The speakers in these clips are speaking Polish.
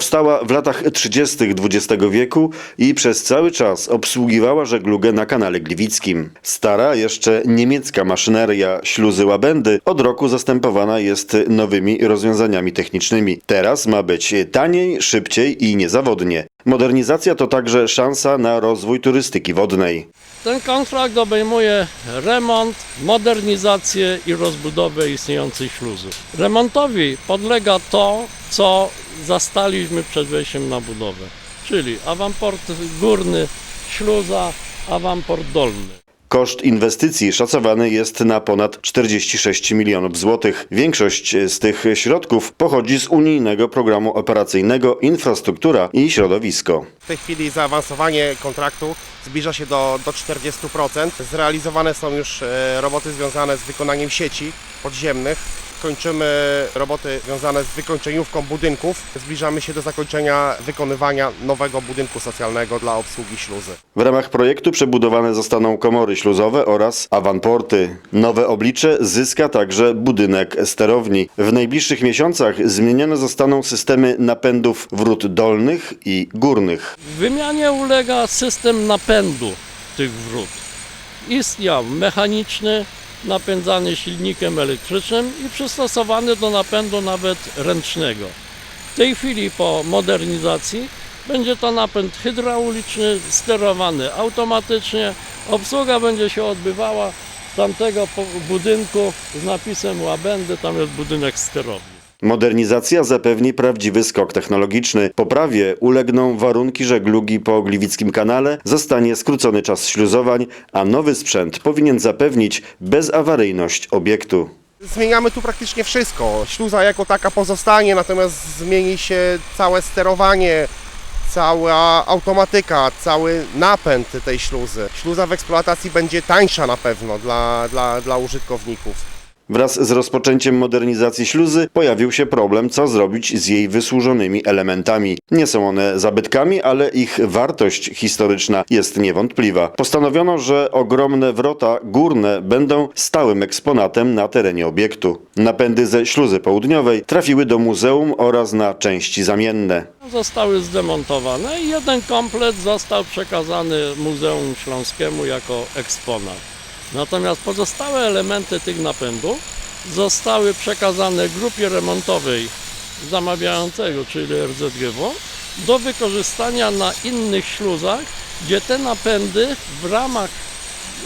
Powstała w latach 30. XX wieku i przez cały czas obsługiwała żeglugę na kanale Gliwickim. Stara, jeszcze niemiecka maszyneria śluzy Łabędy od roku zastępowana jest nowymi rozwiązaniami technicznymi. Teraz ma być taniej, szybciej i niezawodnie. Modernizacja to także szansa na rozwój turystyki wodnej. Ten kontrakt obejmuje remont, modernizację i rozbudowę istniejącej śluzy. Remontowi podlega to, co zastaliśmy przed wejściem na budowę, czyli awamport górny, śluza, awamport dolny. Koszt inwestycji szacowany jest na ponad 46 milionów złotych. Większość z tych środków pochodzi z unijnego programu operacyjnego Infrastruktura i Środowisko. W tej chwili zaawansowanie kontraktu zbliża się do, do 40%. Zrealizowane są już e, roboty związane z wykonaniem sieci podziemnych. Kończymy roboty związane z wykończeniówką budynków. Zbliżamy się do zakończenia wykonywania nowego budynku socjalnego dla obsługi śluzy. W ramach projektu przebudowane zostaną komory śluzowe oraz awanporty. Nowe oblicze zyska także budynek sterowni. W najbliższych miesiącach zmienione zostaną systemy napędów wrót dolnych i górnych. Wymianie ulega system napędu tych wrót. Istniał mechaniczny, napędzany silnikiem elektrycznym i przystosowany do napędu nawet ręcznego. W tej chwili po modernizacji będzie to napęd hydrauliczny, sterowany automatycznie. Obsługa będzie się odbywała z tamtego budynku z napisem Łabędy, tam jest budynek sterowni. Modernizacja zapewni prawdziwy skok technologiczny. Poprawie ulegną warunki żeglugi po Gliwickim kanale, zostanie skrócony czas śluzowań, a nowy sprzęt powinien zapewnić bezawaryjność obiektu. Zmieniamy tu praktycznie wszystko. Śluza jako taka pozostanie, natomiast zmieni się całe sterowanie, cała automatyka, cały napęd tej śluzy. Śluza w eksploatacji będzie tańsza na pewno dla, dla, dla użytkowników. Wraz z rozpoczęciem modernizacji śluzy pojawił się problem, co zrobić z jej wysłużonymi elementami. Nie są one zabytkami, ale ich wartość historyczna jest niewątpliwa. Postanowiono, że ogromne wrota górne będą stałym eksponatem na terenie obiektu. Napędy ze śluzy południowej trafiły do muzeum oraz na części zamienne. Zostały zdemontowane i jeden komplet został przekazany Muzeum Śląskiemu jako eksponat. Natomiast pozostałe elementy tych napędów zostały przekazane grupie remontowej zamawiającego, czyli RZGW, do wykorzystania na innych śluzach, gdzie te napędy w ramach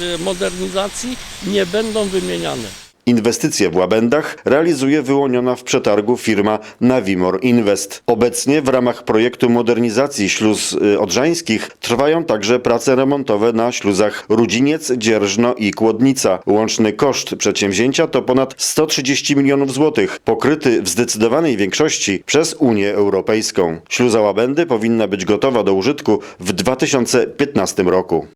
y, modernizacji nie będą wymieniane. Inwestycje w Łabędach realizuje wyłoniona w przetargu firma Navimor Invest. Obecnie w ramach projektu modernizacji śluz y, odrzańskich trwają także prace remontowe na śluzach Rudziniec, Dzierżno i Kłodnica. Łączny koszt przedsięwzięcia to ponad 130 milionów złotych, pokryty w zdecydowanej większości przez Unię Europejską. Śluza Łabędy powinna być gotowa do użytku w 2015 roku.